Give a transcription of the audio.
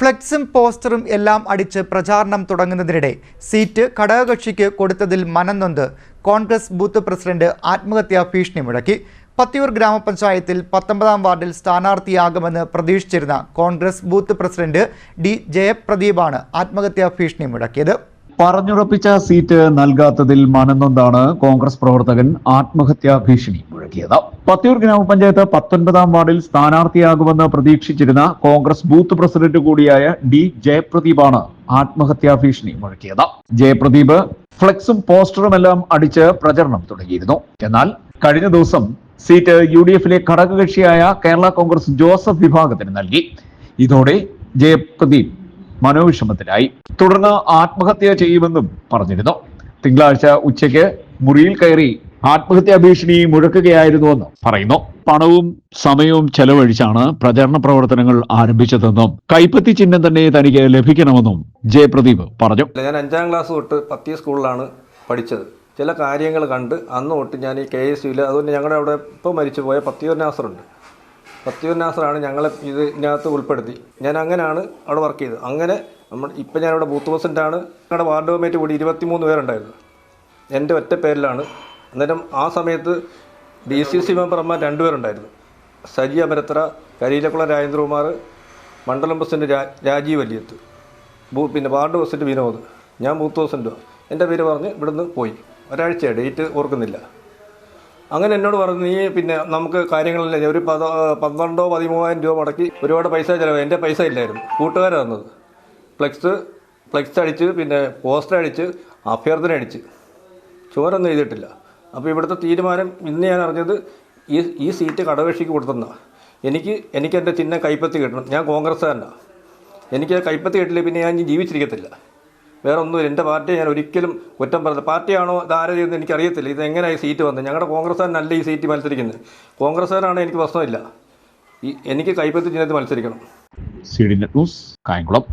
ഫ്ലെക്സും പോസ്റ്ററും എല്ലാം അടിച്ച് പ്രചാരണം തുടങ്ങുന്നതിനിടെ സീറ്റ് ഘടകകക്ഷിക്ക് കൊടുത്തതിൽ മനംനൊന്ത്. കോൺഗ്രസ് ബൂത്ത് പ്രസിഡന്റ് ആത്മഹത്യാ ഭീഷണി മുഴക്കി. പത്തിയൂർ ഗ്രാമപഞ്ചായത്തിൽ പത്തൊമ്പതാം വാർഡിൽ സ്ഥാനാർത്ഥിയാകുമെന്ന് പ്രതീക്ഷിച്ചിരുന്ന കോൺഗ്രസ് ബൂത്ത് പ്രസിഡന്റ് ഡി ജയപ്രദീപാണ് ആത്മഹത്യാ ഭീഷണി മുഴക്കിയത്. പറഞ്ഞുറപ്പിച്ച സീറ്റ് നൽകാത്തതിൽ മനംനൊന്താണ് കോൺഗ്രസ് പ്രവർത്തകൻ ആത്മഹത്യാ ഭീഷണി മുഴക്കിയത് പത്തിയൂർ ഗ്രാമപഞ്ചായത്ത് പത്തൊൻപതാം വാർഡിൽ സ്ഥാനാർത്ഥിയാകുമെന്ന് പ്രതീക്ഷിച്ചിരുന്ന കോൺഗ്രസ് ബൂത്ത് പ്രസിഡന്റ് കൂടിയായ ഡി ജയപ്രദീപാണ് ആത്മഹത്യാ ഭീഷണി മുഴക്കിയത്. ജയപ്രദീപ് ഫ്ലെക്സും പോസ്റ്ററുമെല്ലാം അടിച്ച് പ്രചരണം തുടങ്ങിയിരുന്നു. എന്നാൽ കഴിഞ്ഞ ദിവസം സീറ്റ് യു ഡി എഫിലെ ഘടകകക്ഷിയായ കേരള കോൺഗ്രസ് ജോസഫ് വിഭാഗത്തിന് നൽകി. ഇതോടെ ജയപ്രദീപ് മനോവിഷമത്തിലായി. തുടർന്ന് ആത്മഹത്യ ചെയ്യുമെന്നും പറഞ്ഞിരുന്നു. തിങ്കളാഴ്ച ഉച്ചയ്ക്ക് മുറിയിൽ കയറി ആത്മഹത്യാ ഭീഷണി മുഴക്കുകയായിരുന്നുവെന്ന് പറയുന്നു. പണവും സമയവും ചെലവഴിച്ചാണ് പ്രചരണ പ്രവർത്തനങ്ങൾ ആരംഭിച്ചതെന്നും കൈപ്പത്തി ചിഹ്നം തന്നെ തനിക്ക് ലഭിക്കണമെന്നും ജയപ്രദീപ് പറഞ്ഞു. ഞാൻ അഞ്ചാം ക്ലാസ് തൊട്ട് പത്തിയ സ്കൂളിലാണ് പഠിച്ചത്. ചില കാര്യങ്ങൾ കണ്ട് അന്ന് തൊട്ട് ഞാൻ ഈ കെ എസ് യുയിൽ അതുകൊണ്ട് ഞങ്ങളുടെ അവിടെ ഇപ്പോൾ മരിച്ചു പോയ പത്തിയൂർ നാസറുണ്ട്. പത്തിയൂർ നാസറാണ് ഞങ്ങളെ ഇത് ഇതിനകത്ത് ഉൾപ്പെടുത്തി. ഞാൻ അങ്ങനെയാണ് അവിടെ വർക്ക് ചെയ്തത്. അങ്ങനെ നമ്മൾ ഇപ്പം ഞാനിവിടെ ബൂത്ത് പ്രസിഡന്റാണ് ഞങ്ങളുടെ വാർഡ് കമ്മിറ്റി കൂടി ഇരുപത്തിമൂന്ന് പേരുണ്ടായിരുന്നു. എന്റെ ഒറ്റ പേരിലാണ്. അന്നേരം ആ സമയത്ത് ഡി സി സി മെമ്പർമാർ രണ്ടുപേരുണ്ടായിരുന്നു സജി അമരത്ര കരീലക്കുളം രാജേന്ദ്രകുമാർ മണ്ഡലം പ്രസിഡന്റ് രാജീവ് വലിയത്ത്. ബൂ പിന്നെ വാർഡ് പ്രസിഡന്റ് വിനോദ്. ഞാൻ ബൂത്ത് പ്രസിഡന്റോ എന്റെ പേര് പറഞ്ഞ് ഇവിടുന്ന് പോയി. ഒരാഴ്ചയാണ് ഡേറ്റ് ഓർക്കുന്നില്ല. അങ്ങനെ എന്നോട് പറഞ്ഞു നീ പിന്നെ നമുക്ക് കാര്യങ്ങളല്ലേ ഒരു പത പന്ത്രണ്ടോ പതിമൂവായിരം രൂപ മുടക്കി ഒരുപാട് പൈസ ചിലവ് എന്റെ പൈസ ഇല്ലായിരുന്നു. കൂട്ടുകാരാണ് തന്നത്. ഫ്ലെക്സ് ഫ്ലെക്സ് അടിച്ച് പിന്നെ പോസ്റ്റർ അടിച്ച് അഭ്യർത്ഥന അടിച്ച്. ചോരൊന്നും എഴുതിയിട്ടില്ല. അപ്പോൾ ഇവിടുത്തെ തീരുമാനം ഇന്ന് ഞാൻ അറിഞ്ഞത് ഈ ഈ സീറ്റ് കടകക്ഷിക്ക് കൊടുത്തെന്നാണ് എനിക്ക് എനിക്ക് എന്റെ ചിഹ്നം കൈപ്പത്തി കിട്ടണം. ഞാൻ കോൺഗ്രസ്സുകാരനാണ് എനിക്ക് കൈപ്പത്തി കിട്ടില്ല പിന്നെ ഞാൻ ജീവിച്ചിരിക്കത്തില്ല. വേറെ ഒന്നും എന്റെ പാർട്ടിയെ ഞാൻ ഒരിക്കലും കുറ്റം പറഞ്ഞില്ല. പാർട്ടിയാണോ ഇത് ആരോ ചെയ്യുന്നത് എനിക്കറിയത്തില്ല. ഇത് എങ്ങനെ ഈ സീറ്റ് വന്നത്? ഞങ്ങളുടെ കോൺഗ്രസ്സുകാരനല്ല ഈ സീറ്റ് മത്സരിക്കുന്നത്. കോൺഗ്രസ്സുകാരാണ് എനിക്ക് പ്രശ്നമില്ല. ഈ എനിക്ക് കൈപ്പത്തി ചിഹ്നത്തിൽ മത്സരിക്കണം. C D news Kayamkulam.